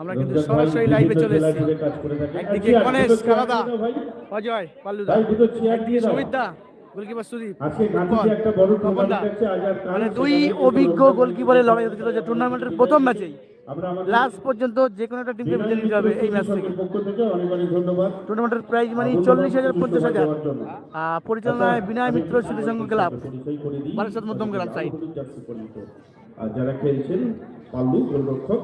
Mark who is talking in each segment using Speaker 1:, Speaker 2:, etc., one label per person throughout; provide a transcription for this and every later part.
Speaker 1: আমরা কিন্তু সরাসরি লাইভে চলে এসেছি। একদিকে গণেশ কালাদা অজয় পাল্লুদা একদিকে সমিতদা গোলকিপার সুদীপ
Speaker 2: আর
Speaker 1: মানে দুই অভিজ্ঞ গোলকিপারের লড়াই হতে চলেছে টুর্নামেন্টের প্রথম ম্যাচেই। লাস্ট পর্যন্ত যে কোনো একটা টিমকে বিজয় নিতে হবে এই ম্যাচ থেকে টুর্নামেন্টের প্রাইজ মানে চল্লিশ হাজার পঞ্চাশ হাজার। আহ, পরিচালনায় বিনয় মিত্র স্মৃতি সংঘ ক্লাব। বারাসাত মধ্যম গ্রাম সাইড।
Speaker 2: আর যারা খেলছেন পাল্লু গোলরক্ষক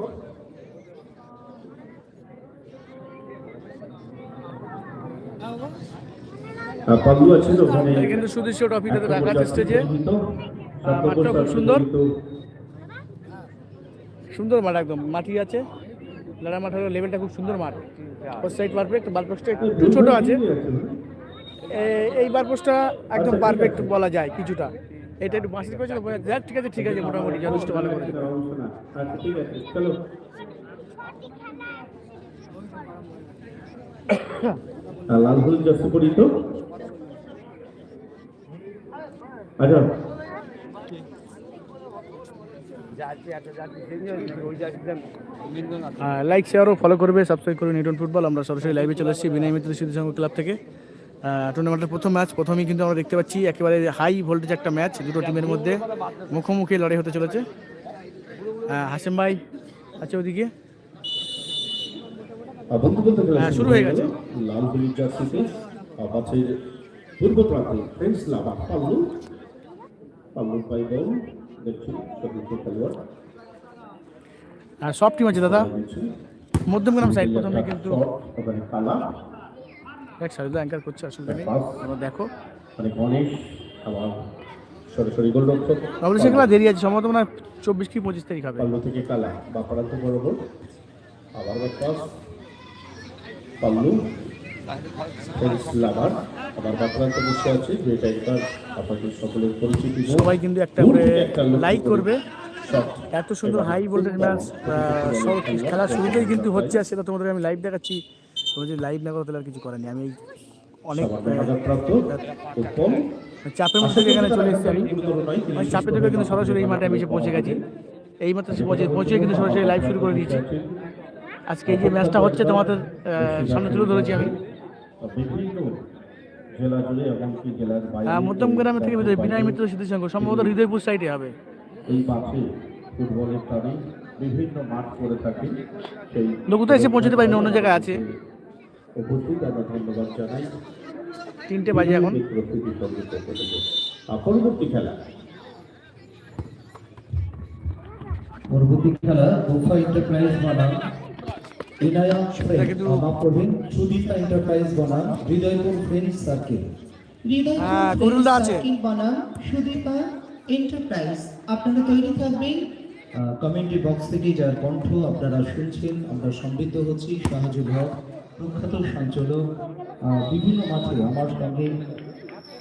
Speaker 2: আর পাল্লু আছেন ওখানে?
Speaker 1: কিন্তু সুদৃশ্য ট্রফিটাতে রাখা আছে স্টেজে। মাঠটা খুব সুন্দর। সুন্দর মাঠ একদম মাটি আছে। লড়া মাঠের লেভেলটা খুব সুন্দর মাঠ। ফার্স্ট সাইড পারফেক্ট বারপোস্টটা একটু ছোট আছে। এই বারপোস্টটা একদম পারফেক্ট বলা যায় কিছুটা। এটা একটু বাঁশি করেছে তো বোঝা ঠিক আছে ঠিক আছে মোটামুটি যথেষ্ট ভালো করে।
Speaker 2: আচ্ছা ঠিক আছে চলো। লাল হলুদ জার্সি পরিহিত। আচ্ছা।
Speaker 1: লাইক শেয়ার ও ফলো করবে সাবস্ক্রাইব করবে নিউটন ফুটবল আমরা সরাসরি লাইভে চলে এসেছি বিনয় মিত্র স্মৃতি ক্লাব থেকে। টুর্নামেন্টের প্রথম ম্যাচ প্রথমেই কিন্তু আমরা দেখতে পাচ্ছি একেবারে হাই ভোল্টেজ একটা ম্যাচ দুটো টিমের মধ্যে। মুখোমুখি লড়াই হতে চলেছে। হাসেম ভাই আছে ওদিকে? হ্যাঁ, শুরু হয়ে গেছে।
Speaker 2: লাল হলুদ জার্সিতে পূর্ব প্রান্তে ফ্রেন্ডস লাভা পাল্লু দেখছি চতুর্থ খেলোয়াড়।
Speaker 1: আর সব টিম আছে দাদা। মধ্যমগ্রাম সাইড প্রথমে কিন্তু এক সাইডে অ্যাঙ্কার করছে অসুবিধা নেই তোমরা দেখো।
Speaker 2: মানে গণেশ আবার সরাসরি গোলরক্ষক।
Speaker 1: সেগুলো দেরি আছে সম্ভবত মনে চব্বিশ কি পঁচিশ তারিখ হবে।
Speaker 2: পাল্লু থেকে কালা বা বরাবর আবার পাস পাল্লু। লাভার আবার। বা বসে আছে যে টাইমটার আপনাদের সকলের পরিচিতি
Speaker 1: সবাই কিন্তু একটা করে লাইক করবে। এত সুন্দর হাই ভোল্টেজ ম্যাচ খেলা শুরুতেই কিন্তু হচ্ছে আর সেটা তোমাদের আমি লাইভ দেখাচ্ছি। তোমরা যদি লাইভ না করো তাহলে আর কিছু করার নেই। আমি অনেক আহ, চাপের মধ্যে এখানে চলে এসেছি আমি। মানে চাপে থেকে কিন্তু সরাসরি এই মাঠে আমি এসে পৌঁছে গেছি। এই মাত্র পৌঁছে পৌঁছে কিন্তু সরাসরি লাইভ শুরু করে দিয়েছি। আজকে এই যে ম্যাচটা হচ্ছে তোমাদের সামনে তুলে ধরেছি আমি।
Speaker 2: বিভিন্ন জেলা জুড়ে এমনকি জেলার বাইরে
Speaker 1: মধ্যম গ্রামের থেকে বিনয় মিত্র স্মৃতি সম্ভবত হৃদয়পুর সাইডে হবে।
Speaker 2: এই মাঠে ফুটবলের টানে বিভিন্ন মাঠ করে থাকে। সেই
Speaker 1: লোক এসে পৌঁছতে পারি না অন্য জায়গায় আছে।
Speaker 2: উপস্থিত আমরা ধন্যবাদ জানাই।
Speaker 1: তিনটে বাজে এখন।
Speaker 2: পরবর্তী খেলা।
Speaker 3: পরবর্তী খেলা গোফা এন্টারপ্রাইজ বনাম
Speaker 1: এটা
Speaker 3: ফ্রেন্ড মাফ করবেন সুদীপা এন্টারপ্রাইজ বনাম হৃদয়পুর ফ্রেন্ড সার্কেল
Speaker 1: গরুলদা আছে।
Speaker 4: বনাম সুদীপা এন্টারপ্রাইজ আপনারা তৈরি থাকবেন।
Speaker 3: কমেন্ট্রি বক্স থেকে যার কণ্ঠ আপনারা শুনছেন আমরা সমৃদ্ধ হচ্ছি সাহায্য হক প্রখ্যাত সঞ্চালক। আহ, বিভিন্ন মাঠে আমার সঙ্গে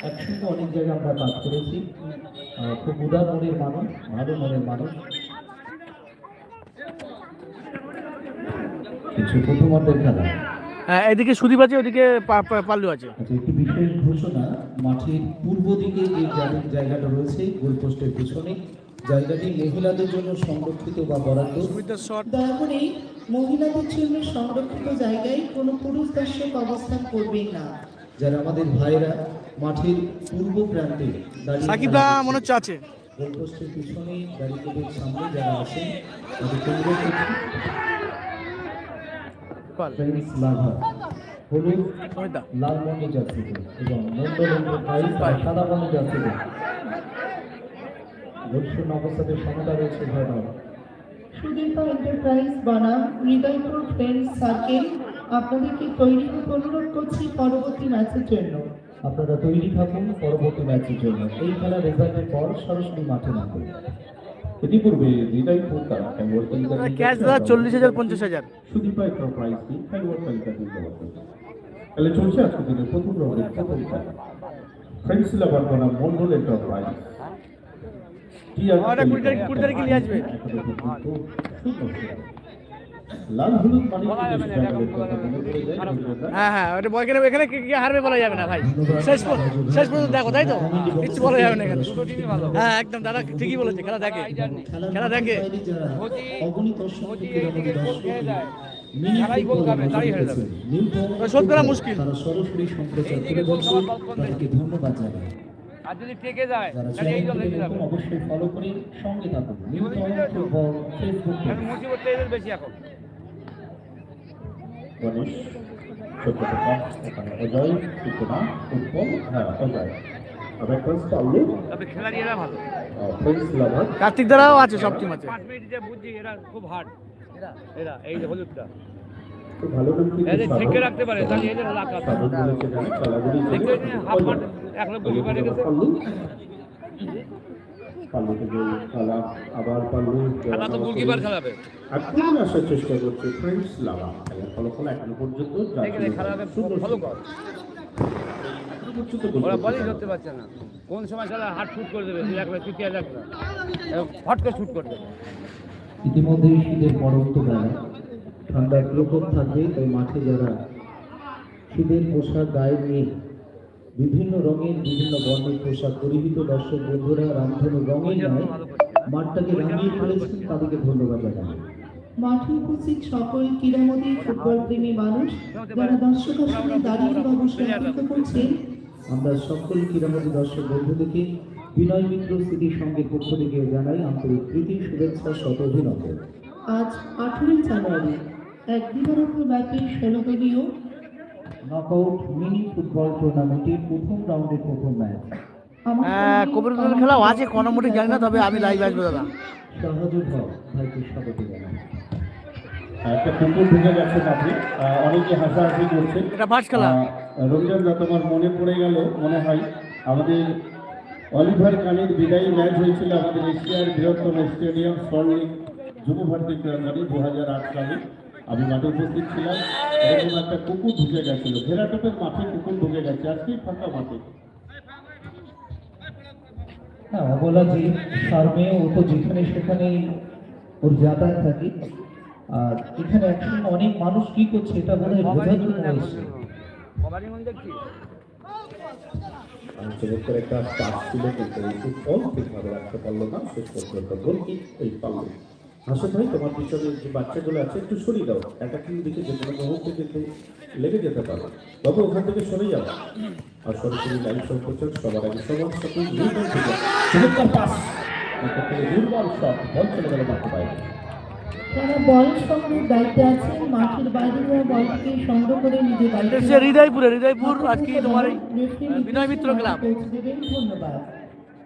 Speaker 3: একসঙ্গে অনেক জায়গায় আমরা কাজ করেছি। খুব উদার মনের মানুষ ভালো মনের মানুষ। কিছু প্রথমার্ধের খেলা।
Speaker 1: হ্যাঁ এদিকে সুদীপ আছে ওদিকে পাল্লু আছে।
Speaker 3: আচ্ছা একটি বিশেষ ঘোষণা মাঠের পূর্ব দিকে যে জায়গাটা রয়েছে গোলপোস্টের পিছনে জায়গাটি মহিলাদের জন্য সংরক্ষিত বা বরাদ্দ।
Speaker 4: দয়া করে মহিলাদের জন্য সংরক্ষিত জায়গায় কোনো পুরুষ দর্শক অবস্থান করবেন না।
Speaker 3: যারা আমাদের ভাইরা মাঠের পূর্ব প্রান্তে দাঁড়িয়ে
Speaker 1: সাকিবদা মনে হচ্ছে আছে।
Speaker 3: গোলপোস্টের পিছনে ব্যারিকেডের সামনে যারা আছেন তাদের অনুরোধ করছি
Speaker 1: পাল
Speaker 3: ফ্রেন্ডস লাভা। হলুদ লাল জার্সিতে এবং মন্ডল এন্টারপ্রাইজ বা সাদা জার্সিতে গোলশূন্য অবস্থাতে সমতা রয়েছে ভয়নগর
Speaker 4: সুদীপা এন্টারপ্রাইজ বনাম হৃদয়পুর ফ্রেন্ডস সার্কেল আপনাদেরকে তৈরি হতে অনুরোধ করছি পরবর্তী ম্যাচের জন্য?
Speaker 3: আপনারা তৈরি থাকুন পরবর্তী ম্যাচের জন্য। এই খেলা রেজাল্টের পর সরাসরি মাঠে নামবে
Speaker 2: হৃদয়পুর তারা খেলোয়াড়
Speaker 1: ক্যাশ দাদা চল্লিশ হাজার পঞ্চাশ হাজার।
Speaker 2: সুদীপা প্রাইস দিন খেলোয়াড় তালিকা দিতে হবে তাহলে চলছে আজকে দিনের প্রথম রাউন্ডের প্রথম খেলা। ফ্রেন্ডস লাভার বনাম মন্ডল টিআর
Speaker 1: ওটা কুড়ি তারিখ- কুড়ি তারিখে নিয়ে আসবে। হ্যাঁ হ্যাঁ ওটা বল এখানে এখানে কে কে হারবে বলা যাবে না ভাই। শেষ শেষ পর্যন্ত দেখো তাই তো? কিছু বলা যাবে না এখানে। হ্যাঁ একদম দাদা ঠিকই বলেছে খেলা দেখে। খেলা দেখে।
Speaker 3: মিনি
Speaker 1: শোধ করা মুশকিল।
Speaker 3: ধন্যবাদ জানাই।
Speaker 5: আর যদি টেকে যায় তাহলে এই দল হেরে যাবে
Speaker 3: অবশ্যই ফলো করে সঙ্গে থাকুন। ফেসবুক
Speaker 5: মুসিবত বেশি এখন।
Speaker 2: গণেশ ছোট্ট এখানে অজয় সূচনা উৎপল হ্যাঁ অজয়। আবার লাভার
Speaker 1: কার্তিক দ্বারাও আছে সব টিম আছে।
Speaker 5: এরা খুব হার্ড এরা এই যে হলুদটা।
Speaker 2: ভালো।
Speaker 5: ঠেকে রাখতে পারে তাহলে এদের
Speaker 2: খেলাগুলি
Speaker 5: হাফ মাঠ
Speaker 2: থেকে আবার আসার চেষ্টা করছে ফ্রেন্ডস লাভা। খেলার ফলাফল এখনও পর্যন্ত
Speaker 5: ওরা বলই ধরতে পারছে না। কোন সময় খেলা হাত শুট করে দেবে একবার তৃতীয় হট করে শুট করে দেবে।
Speaker 3: ইতিমধ্যেই শীতের পরন্ত বেলা ঠান্ডার প্রকোপ থাকবে তাই মাঠে যারা শীতের পোশাক গায়ে নিয়ে বিভিন্ন রঙের বিভিন্ন বর্ণের পোশাক পরিহিত দর্শক বন্ধুরা রামধনু রঙের নয় মাঠটাকে রাঙিয়ে ফেলেছেন তাদেরকে ধন্যবাদ জানাই।
Speaker 4: মাঠে উপস্থিত সকল ক্রীড়ামোদী ফুটবল প্রেমী মানুষ যারা দর্শক আসনে দাঁড়িয়ে অপেক্ষা করছেন।
Speaker 3: আমরা সকল ক্রীড়ামোদী দর্শক বন্ধুদেরকে বিনয় মিত্র স্মৃতি সঙ্গে পক্ষ থেকে জানাই আন্তরিক প্রীতি শুভেচ্ছা শত অভিনন্দন।
Speaker 4: আজ আঠেরোই জানুয়ারি এক দিবারাত্র ব্যাপী ষোলো দলীয়
Speaker 3: নকআউট মিনি ফুটবল টুর্নামেন্টের প্রথম রাউন্ডের প্রথম ম্যাচ
Speaker 1: কবিরুল খেলাও আছে কোনো মোটে জানি না তবে আমি লাইভ আসব দাদা।
Speaker 3: হক ভাইকে স্বাগত জানাই।
Speaker 2: একটা ঢুকে গেছেন আপনি অনেকে হাসাহাসি করছেন
Speaker 1: এটা খেলা।
Speaker 2: তোমার মনে পড়ে গেল মনে হয় আমাদের অলিভার কানের বিদায়ী ম্যাচ হয়েছিল আমাদের এশিয়ার বৃহত্তম স্টেডিয়াম সল্টলেক যুব ভারতী ক্রীড়াঙ্গনে দু হাজার আট সালে। আমি মাঠে উপস্থিত ছিলাম। এরকম একটা কুকুর ঢুকে গেছিল। ঘেরাটোপের মাঠে কুকুর ঢুকে গেছে। আজকেই ফাঁকা মাঠে।
Speaker 3: হ্যাঁ অবলা ফার্মে ও তো যেখানে সেখানে ওর যাতায়াত থাকে। আর এখানে একসঙ্গে অনেক মানুষ কি করছে এটা বলে
Speaker 2: চমৎকার একটা পাস ছিল কিন্তু ঠিকভাবে রাখতে পারল না। শেষ পর্যন্ত গোল কিক এই পারল। হাসন ভাই তোমার পিছনে যে বাচ্চাগুলো আছে একটু সরিয়ে দাও। একটা কিল দিকে যে কোনো মুহূর্তে কিন্তু লেগে যেতে পারে। তবে ওখান থেকে সরে যাও। আর সরাসরি লাইভ সম্প্রচার সবার আগে সবার সাথে নিউটন থেকে চমৎকার পাস। দুর্বল শট বল চলে গেল মাঠে বাইরে।
Speaker 4: যারা বল সংগ্রহের দায়িত্বে আছেন মাঠের বাইরে যাওয়া বলটিকে সংগ্রহ করে নিজের
Speaker 1: এটা
Speaker 4: দায়িত্বে
Speaker 1: হৃদয়পুরে হৃদয়পুর আজকে তোমার বিনয় মিত্র ক্লাব।
Speaker 4: ধন্যবাদ।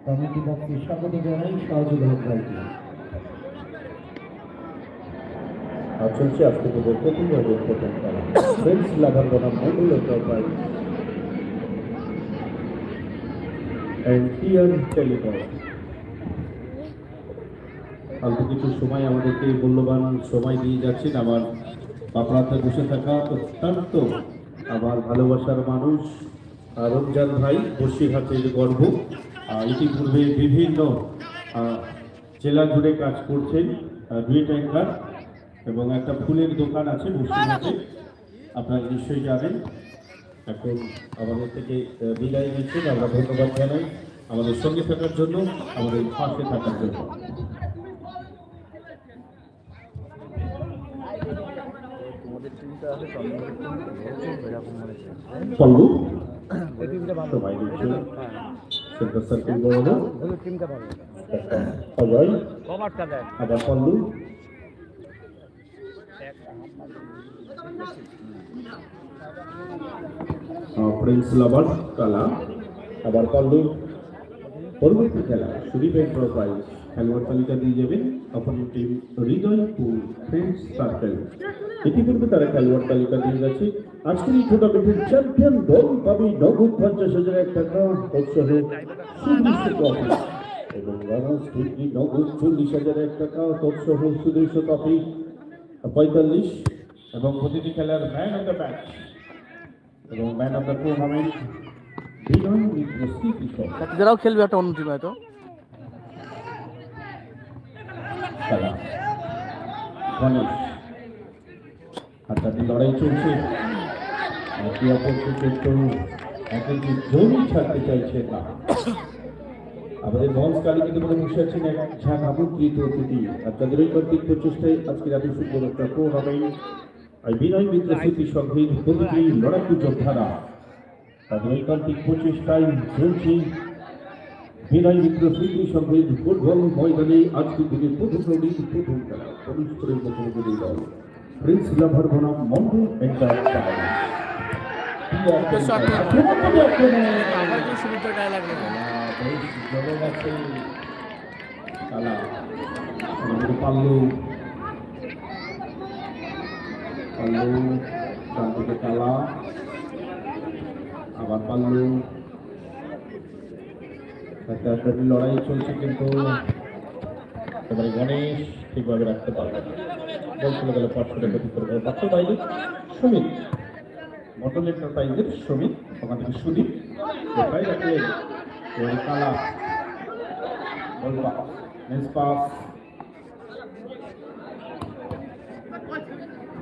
Speaker 3: কমিটি পক্ষে স্বাগত জানাই শাহজুল ভাইকে
Speaker 2: আর চলছে আজকে তোদের রাউন্ডের প্রথম খেলা ফ্রেন্ডস লাভার বনাম টেলিকম অল্প কিছু সময় আমাদেরকে মূল্যবান সময় দিয়ে যাচ্ছেন আমার পাপড়াতে বসে থাকা অত্যন্ত আমার ভালোবাসার মানুষ রমজান ভাই, বসিরহাটের গর্ব ইতিপূর্বে বিভিন্ন জেলা জুড়ে কাজ করছেন দুই ট্যাঙ্কার। এবং একটা ফুলের দোকান আছে বসিরহাটে আপনারা নিশ্চয়ই জানেন। এখন আমাদের থেকে বিদায় নিচ্ছেন আমরা ধন্যবাদ জানাই আমাদের সঙ্গে থাকার জন্য আমাদের পাশে থাকার জন্য। পল্লু সবাই দিচ্ছে সেন্টার সার্কেল বড়
Speaker 5: হলুদ টিমটা ভালো
Speaker 2: অজয় আবার পল্লু প্রিন্স আবার পরবর্তী খেলা সুদীপ এন্টারপ্রাইজ খেলোয়াড় তালিকা দিয়ে যাবেন opponent team Hridaypur friends circle ইতিপূর্বে তারা খেলোয়াড় তালিকা দিয়ে গেছে। আজকের এই টুর্নামেন্টের চ্যাম্পিয়ন দল পাবে নগদ পঞ্চাশ হাজার এক টাকা। উৎসহ সুনির্দিষ্ট ট্রফি এবং রানার্স নগদ চল্লিশ হাজার এক টাকা। উৎসহ সুদৃশ্য ট্রফি পঁয়তাল্লিশ এবং প্রতিটি খেলার ম্যান অফ দ্য ম্যাচ এবং ম্যান অফ দ্য টুর্নামেন্ট
Speaker 1: যারাও খেলবে একটা অন্য টিম হয়তো।
Speaker 2: হাড্ডাহাড্ডি লড়াই চলছে। একে অপরকে কিন্তু একে জমি ছাড়তে চাইছে না। আমাদের মঞ্চ কালী কিন্তু বলে বসে আছেন এক ঝাঁক আমন্ত্রিত অতিথি। আর তাদের প্রচেষ্টায় আজকের এত সুন্দর একটা টুর্নামেন্ট আর বিনয় মিত্র স্মৃতি সংঘের প্রতিটি লড়াকু যোদ্ধারা তাদের ওই কর্তৃক প্রচেষ্টায় চলছে বিনয় মিত্র স্মৃতি সংঘের ফুটবল ময়দানে আজকের দিনে প্রথম রৌডিং প্রথম খেলা। পরস্পরের মুখোমুখি দল। প্রিন্স লাভার বনাম মন্ডল আমাদের পাল্লু পাল্লু ডান দিকে কালা আবার পাল্লু লড়াই চলছে কিন্তু এবারে গণেশ ঠিকভাবে রাখতে পারবে বল চলে গেল পাঁচশো টাকা ভিতরে গেল পাঁচশো বাইরে সুমিত মটন এন্টারপ্রাইজের শ্রমিক ওখান থেকে সুদীপ কালা বল পাস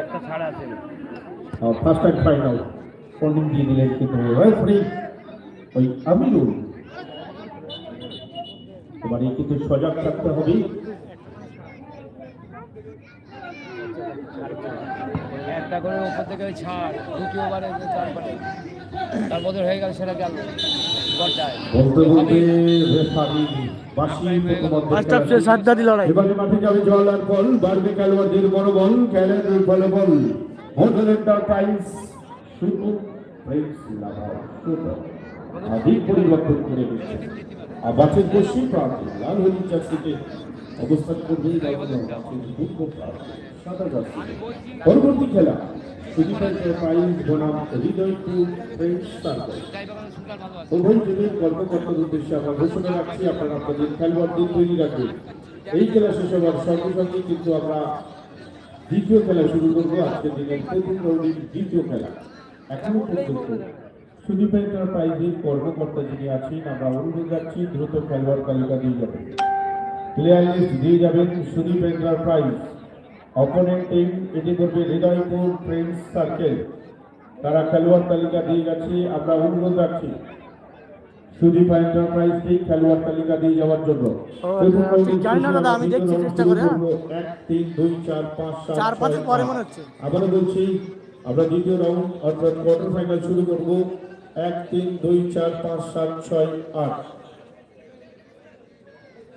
Speaker 2: একটা
Speaker 5: ছাড় আছে। একটা
Speaker 2: ফার্স্ট অ্যান্ড ফাইনাল পন্ডিং দিয়ে দিলেন কিন্তু রেফারি ওই আমিরুল। এবারে কিন্তু সজাগ থাকতে হবে।
Speaker 5: একটা করে উপর থেকে ছাড় দ্বিতীয় বারে তারপরে তার বদল হয়ে গেল সেটা গেল
Speaker 2: বলতে বলতে রেফারি বাসি প্রথম
Speaker 1: ফার্স্ট হাফ শেষ হাড্ডাহাড্ডি লড়াই।
Speaker 2: এবারে মাঠে যাবে জল আর বল বাড়বে খেলোয়াড়দের বড় খেলেন ফলে বল হোটেল এন্টারপ্রাইজ শুধু প্রিন্স লাভার শুধু আদি পরিবর্তন করে দিচ্ছে। আর বাসের পশ্চিম প্রান্তে লাল হলুদ চাষিতে অবস্থান করবে বাসের পূর্ব প্রান্তে সাদা জার্সিতে পরবর্তী খেলা। সুদীপ এন্টারপ্রাইজ বনাম হৃদয়পুর প্রিন্স সার্কেল উভয় টিমের কর্মকর্তার উদ্দেশ্যে আমরা ঘোষণা রাখছি, আপনারা আপনাদের খেলোয়াড়দের তৈরি এই খেলা শেষ হওয়ার সঙ্গে সঙ্গে কিন্তু আমরা দ্বিতীয় খেলা শুরু করব, আজকের দিনের প্রথম রাউন্ডের দ্বিতীয় খেলা। এখনও পর্যন্ত সুদীপ এন্টারপ্রাইজের কর্মকর্তা যিনি আছেন, আমরা অনুরোধ রাখছি, দ্রুত খেলোয়াড় তালিকা দিয়ে যাবেন। প্লেয়ার লিস্ট দিয়ে যাবেন সুদীপ এন্টারপ্রাইজ। অপোনেন্ট টিম এটি করবে হৃদয়পুর প্রিন্স সার্কেল তারা খেলোয়াড় তালিকা দিয়ে গেছে আমরা অনুরোধ রাখছি সুদীপ এন্টারপ্রাইজকে খেলোয়াড় তালিকা দিয়ে যাওয়ার জন্য। প্রথম
Speaker 1: ঠিক
Speaker 2: রাউন্ডে
Speaker 1: জানি না দাদা, আমি দেখছি চেষ্টা করে, হ্যাঁ।
Speaker 2: এক তিন দুই চার পাঁচ সাত
Speaker 1: চার পাঁচের পরে মনে হচ্ছে।
Speaker 2: আবারও বলছি আমরা দ্বিতীয় রাউন্ড অর্থাৎ কোয়ার্টার ফাইনাল শুরু করব। এক তিন দুই চার পাঁচ সাত ছয় আট।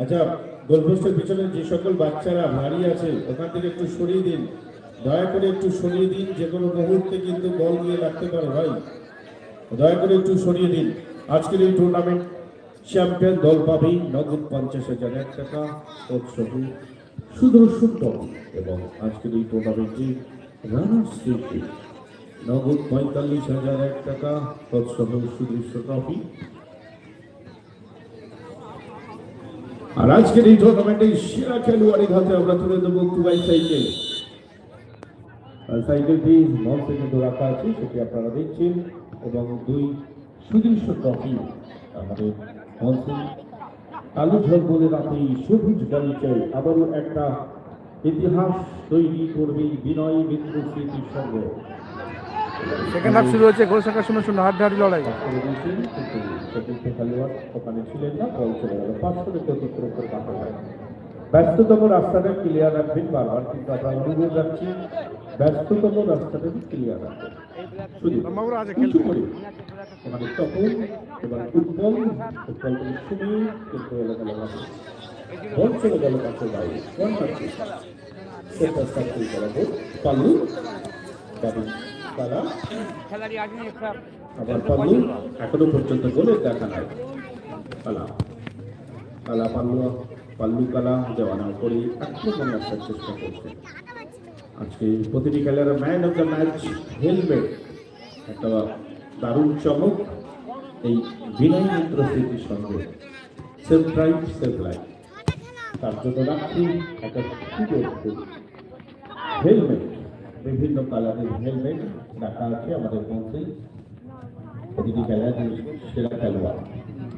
Speaker 2: আচ্ছা গোলপোস্টের পিছনে যে সকল বাচ্চারা দাঁড়িয়ে আছে ওখান থেকে একটু সরিয়ে দিন। দয়া করে একটু সরিয়ে দিন, যে কোনো মুহূর্তে কিন্তু বল নিয়ে রাখতে পারে ভাই। দয়া করে একটু সরিয়ে দিন। আজকের এই টুর্নামেন্ট চ্যাম্পিয়ন দল পাবে নগদ পঞ্চাশ হাজার এক টাকা উৎসব সুদর্শন দল। এবং আজকের এই টুর্নামেন্টে রানার স্টেটে নগদ পঁয়তাল্লিশ হাজার এক টাকা তৎসহ সুদৃশ্য ট্রফি আর আজকের এই টুর্নামেন্টে সেরা খেলোয়াড়ের হাতে আমরা তুলে দেবো কুবাই সাইকেল সাইকেলটি মঞ্চে কিন্তু রাখা আছে সেটি আপনারা দেখছেন। এবং দুই সুদৃশ্য ট্রফি আমাদের মঞ্চে আলু ঝোল বলে রাখে এই সবুজ গালিচায় আবারও একটা ইতিহাস তৈরি করবে বিনয় মিত্র স্মৃতির সঙ্গে।
Speaker 1: সেকেন্ড হাফ শুরু হচ্ছে গোল সংখ্যা শূন্য শূন্য হাড্ডাহাড্ডি লড়াই।
Speaker 2: খেলোয়াড় ওখানে ছিলেন না বল চলে গেল। অতিক্রম করে ব্যস্ততম রাস্তাটা ক্লিয়ার রাখবেন বারবার কিন্তু আমরা অনুরোধ রাখছি ব্যস্ততম রাস্তাটা ক্লিয়ার রাখবেন শুধু
Speaker 1: আছে
Speaker 2: করে ওখানে তপন এবার উৎপল উৎপল করে শুনে কিন্তু এলাকা লাগাবে। বল চলে গেল কাছের বাইরে। ওয়ান মার্কি সেটা সার্কেল করাবো। পাল্লু তারা আবার পাল্লু এখনও পর্যন্ত বলে দেখা নাই। পালা পালা পাল্লু পাল্লু কালা দেওয়ানা করে আক্রমণে আসার চেষ্টা করছে। আজকে প্রতিটি খেলার man of the match helmet, একটা দারুণ চমক, এই বিনয় মিত্র স্মৃতির সঙ্গে। Safe drive safe life. তার জন্য রাখছি একটা হেলমেট। বিভিন্ন কালারের হেলমেট রাখা আছে আমাদের মধ্যে। প্রতিটি খেলার সেরা খেলোয়াড়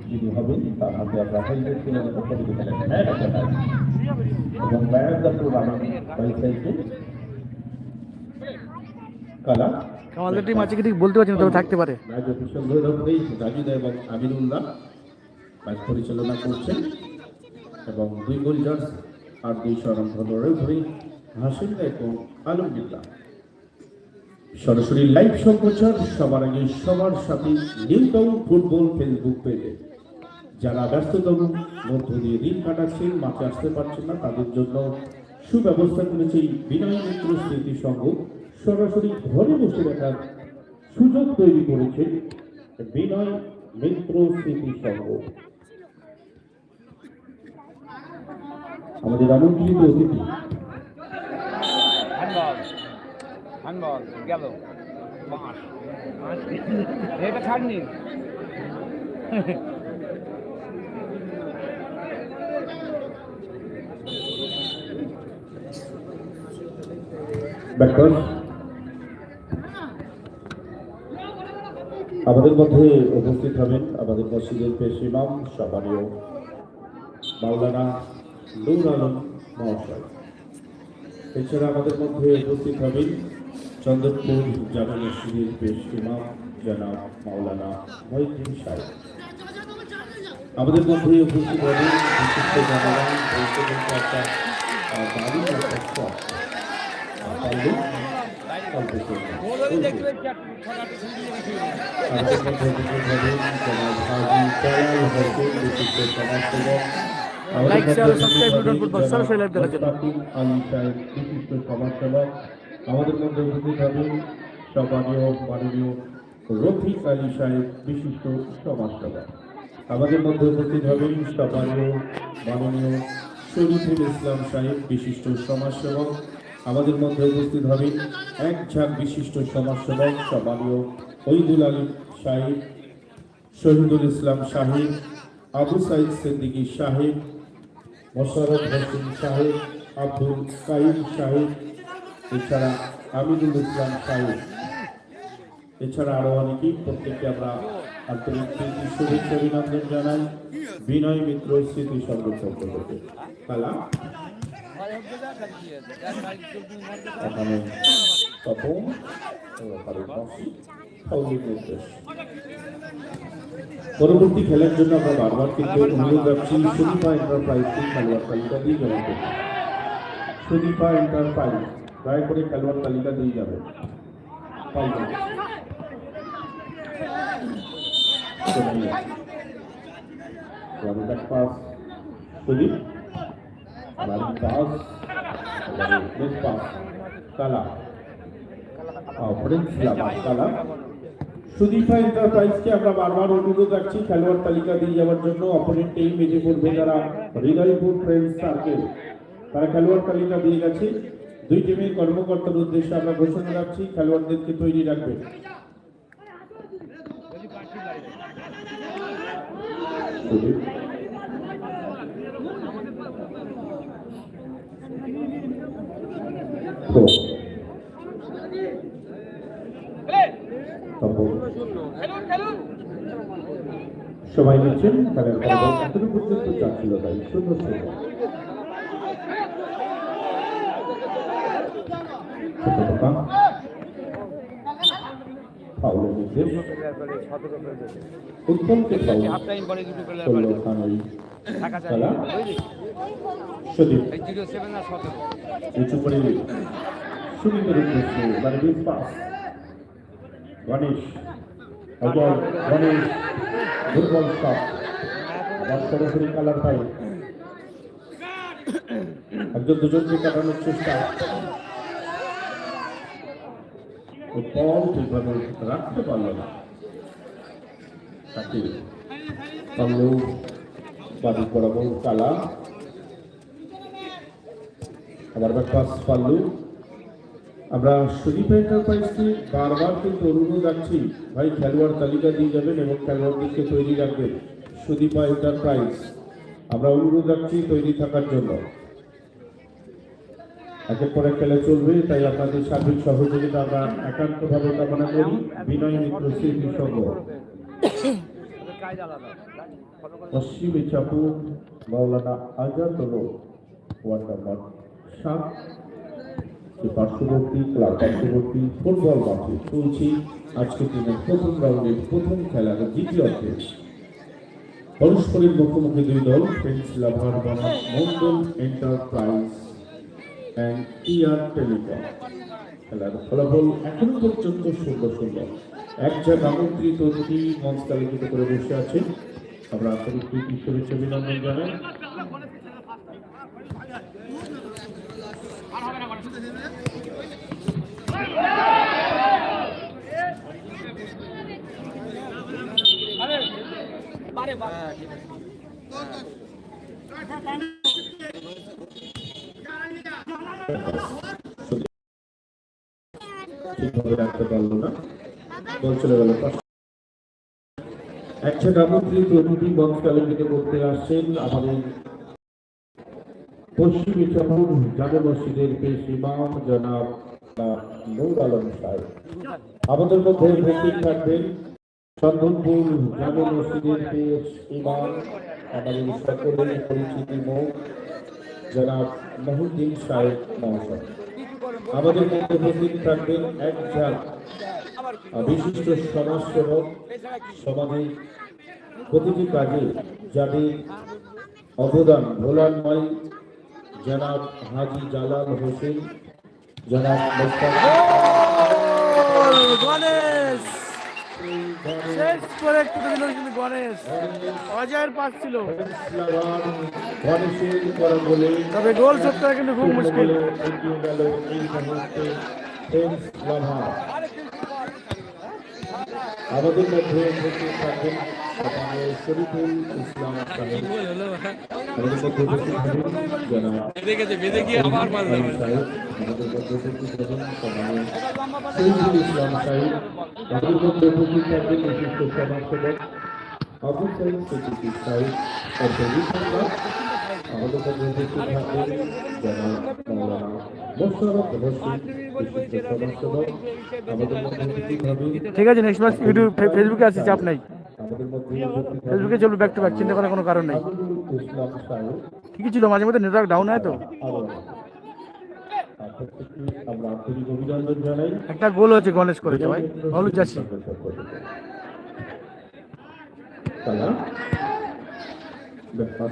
Speaker 2: যিনি হবেন, তার হাতে আমরা হেলমেট তুলে দেবো প্রতিটি খেলার ম্যান অফ এবং man of the tournament bicycle কালা
Speaker 1: আমাদের টিম আছে কি ঠিক বলতে পারছি না তবে থাকতে পারে।
Speaker 2: ধরে এবং আমিরুল্লাহ ম্যাচ পরিচালনা করছেন এবং দুই গোল আর দুই স্বরন্ধ রেফারি হাসিন এবং আলমগীল্লাহ সরাসরি লাইভ সম্প্রচার সবার আগে সবার সাথে টাউন ফুটবল ফেসবুক পেজে। যারা ব্যস্ততম মধ্য দিয়ে দিন কাটাচ্ছেন মাঠে আসতে পারছেন না তাদের জন্য সুব্যবস্থা করেছে বিনয় মিত্র স্মৃতি সংঘ। সরাসরি ঘরে বসে দেখার সুযোগ তৈরি করেছে বিনয় মিত্র স্মৃতি সংঘ। আমাদের আমন্ত্রিত অতিথি।
Speaker 5: হ্যান্ডবল গেল। বাঁশ। এটা ছাড়নি।
Speaker 2: ব্যাকওয়ার্ড আমাদের মধ্যে উপস্থিত হবেন আমাদের মসজিদের পেশ ইমাম সবারীয় মাওলানা নূর আলম মহাশয়। এছাড়া আমাদের মধ্যে উপস্থিত হবেন চন্দনপুর জামা মসজিদের পেশ ইমাম, জনাব মাওলানা মহিদ্দিন সাহেব। আমাদের মধ্যে উপস্থিত হবেন বিশিষ্ট জানালাম বৈদ্যুতিক আমাদের মধ্যে উপস্থিত হবেন সম্মানীয় মাননীয় রফিক আলী সাহেব, বিশিষ্ট সমাজসেবক। আমাদের মধ্যে উপস্থিত হবেন সম্মানীয় মাননীয় শরীফুল ইসলাম সাহেব, বিশিষ্ট সমাজ সমাজসেবক। আমাদের মধ্যে উপস্থিত হবেন এক ঝাঁক বিশিষ্ট সমাজসেবক সম্মানীয় ওইদুল আলী সাহেব, শহীদুল ইসলাম সাহেব, আবু সাইদ সিদ্দিকী সাহেব মোশারফ হোসেন সাহেব, আব্দুল কাইম সাহেব, এছাড়া আমিনুল ইসলাম সাহেব। এছাড়া আরও অনেকেই প্রত্যেককে আমরা আন্তরিক প্রীতি, শুভেচ্ছা, অভিনন্দন জানাই। বিনয় মিত্র স্মৃতি সংরক্ষণ করতে। কালা এখানে তপন পরবর্তী খেলার জন্য আমরা বারবার কিন্তু অনুরোধ রাখছি সুদীপা এন্টারপ্রাইজকে খেলোয়াড় তালিকা দিয়ে জমা করতে। সুদীপা এন্টারপ্রাইজ দয়া করে খেলোয়াড় তালিকা দিয়ে যাবে। Sudip. Running pass, next pass, Kala prince Lama Kala Sudipa এন্টারপ্রাইজকে আমরা বারবার অনুরোধ রাখছি খেলোয়াড় তালিকা দিয়ে যাওয়ার জন্য অপোনেন্ট টিম মেজে পড়বে যারা হৃদয়পুর ফ্রেন্ডস সার্কেল তারা খেলোয়াড় তালিকা দিয়ে গেছে। দুই টিমের কর্মকর্তার উদ্দেশ্যে আমরা ঘোষণা রাখছি খেলোয়াড়দেরকে তৈরি রাখবে। সুদীপ তপন সবাই নিচ্ছেন খেলা এখনও পর্যন্ত চাচ্ছিল তাই সুন্দর সুন্দর সুদীপ। উঁচু করে সুন্দর উদ্দেশ্যে মানে বিগ পাস। গণেশ অজয় গণেশ দুর্বল শট আবার সরাসরি কালার পাই একজন দুজনকে কাটানোর চেষ্টা। বল ঠিকভাবে রাখতে পারল না। তাকে বরাবর কালা আবার ব্যাকপাস পাল্লু আমরা সুদীপ এন্টারপ্রাইজকে বারবার কিন্তু অনুরোধ রাখছি, ভাই, খেলোয়াড় তালিকা দিয়ে যাবেন এবং খেলোয়াড়দেরকে তৈরি রাখবেন। সুদীপা এন্টারপ্রাইজ, আমরা অনুরোধ রাখছি তৈরি থাকার জন্য। একের পর এক খেলা চলবে, তাই আপনাদের সার্বিক সহযোগিতা আমরা একান্তভাবে কামনা করি। বিনয় মিত্র, স্মৃতি সংঘ। পশ্চিমী চাপু, মাওলানা আজাদ হলো ওয়ার্ড নাম্বার পার্শ্ববর্তী ক্লাব, পার্শ্ববর্তী ফুটবল মাঠে চলছে আজকের দিনের প্রথম রাউন্ডের প্রথম খেলার দ্বিতীয় অর্ধে পরস্পরের মুখোমুখি দুই দল ফ্রেন্স লাভার বনাম Mondal enterprise and TR telecom খেলার ফলাফল এখনও পর্যন্ত সুন্দর সুন্দর এক জায়গা আমন্ত্রিত মঞ্চ তালিকিত করে বসে আছে আমরা আন্তরিক শুভেচ্ছা, অভিনন্দন জানাই। রাখতে পারল না বল চলে গেল তালিকিত করতে আসছেন আমাদের পশ্চিমী চাপুর জামে মসজিদের পেশ ইমাম জনাব নূর আলম সাহেব। আমাদের মধ্যে উপস্থিত থাকবেন চন্দনপুর জামে মসজিদের পেশ ইমাম, আমাদের সকলের পরিচিতি মুখ, জনাব মহুদ্দিন সাহেব মহাশয়। আমাদের মধ্যে উপস্থিত থাকবেন এক ঝাঁক বিশিষ্ট সমাজসেবক, সমাজের প্রতিটি কাজে যাদের অবদান ভোলার নয় জনাব হাজি জালাল হোসেন জনাব
Speaker 1: গণেশ! শেষ করে একটু গণেশ। অজয়ের পাস ছিল। তবে গোল শোধ কিন্তু খুব মুশকিল
Speaker 2: বলে এগিয়ে গেল এই মুহূর্তে ফ্রেন্স লাভা আমাদের মধ্যে উপস্থিত থাকবেন আমাদের শরীফুল ইসলাম সাহেব আমাদের মধ্যে উপস্থিত থাকবেন জনাব ইসলাম সাহেব আমাদের মধ্যে উপস্থিত থাকবেন সমানে শহীদুল ইসলাম সাহেব আমাদের
Speaker 1: ঠিক আছে নেক্সট মাস ইউটিউব ফেসবুকে আছে চাপ নাই। ফেসবুকে চলবে ব্যাক টু ব্যাক চিন্তা করার কোনো কারণ নেই। ঠিকই ছিল? মাঝে মধ্যে নেটওয়ার্ক ডাউন হয় তো। একটা গোল হচ্ছে গণেশ করেছে ভাই।
Speaker 2: খেলা ব্যাপাস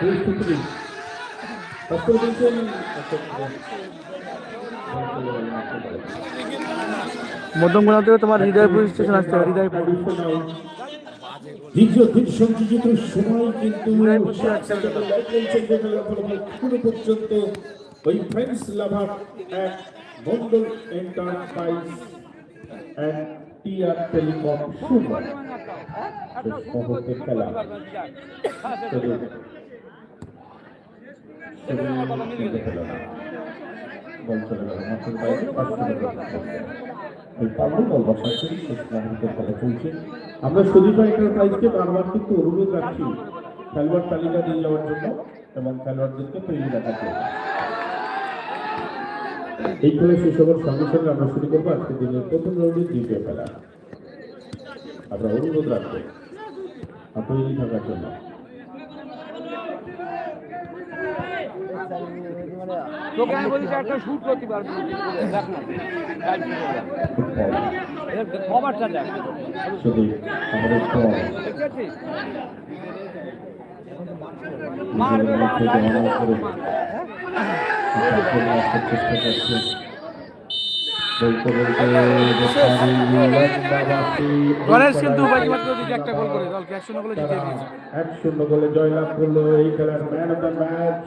Speaker 2: পরিস্থিতি আচ্ছা,
Speaker 1: মধ্যমগুলা থেকে তোমার হৃদয়পুর স্টেশন আসতে হবে হৃদয়পুর
Speaker 2: দ্বিতীয় দিন সংযোজিত সময় কিন্তু
Speaker 1: হৃদয়পুর
Speaker 2: এখনও পর্যন্ত ওই ফ্রেন্ডস লাভার এক Mondal enterprise and TR telecom শূন্য খেলা শুধু কিন্তু হলো না বল আমরা সুদীপ এন্টারপ্রাইজকে বারবার কিন্তু অনুরোধ রাখছি খেলোয়াড় তালিকা দিয়ে যাওয়ার জন্য এবং খেলোয়াড়দেরকে তৈরি রাখার জন্য। এই খেলা শেষ হবার সঙ্গে সঙ্গে আমরা শুরু করব আজকে দিনের প্রথম রাউন্ডের দ্বিতীয় খেলা। আমরা অনুরোধ রাখব তৈরি থাকার জন্য।
Speaker 5: তোকে আমি বলছি একটা শুট করতে পারবি দেখ না।
Speaker 2: কভারটা দেখ। মারবে
Speaker 1: গণেশ কিন্তু একটা গোল করে। দলকে এক শূন্য গোলে জিতিয়ে দিয়েছে।
Speaker 6: এক শূন্য গোলে জয়লাভ করল এই খেলার ম্যান অফ দ্য ম্যাচ।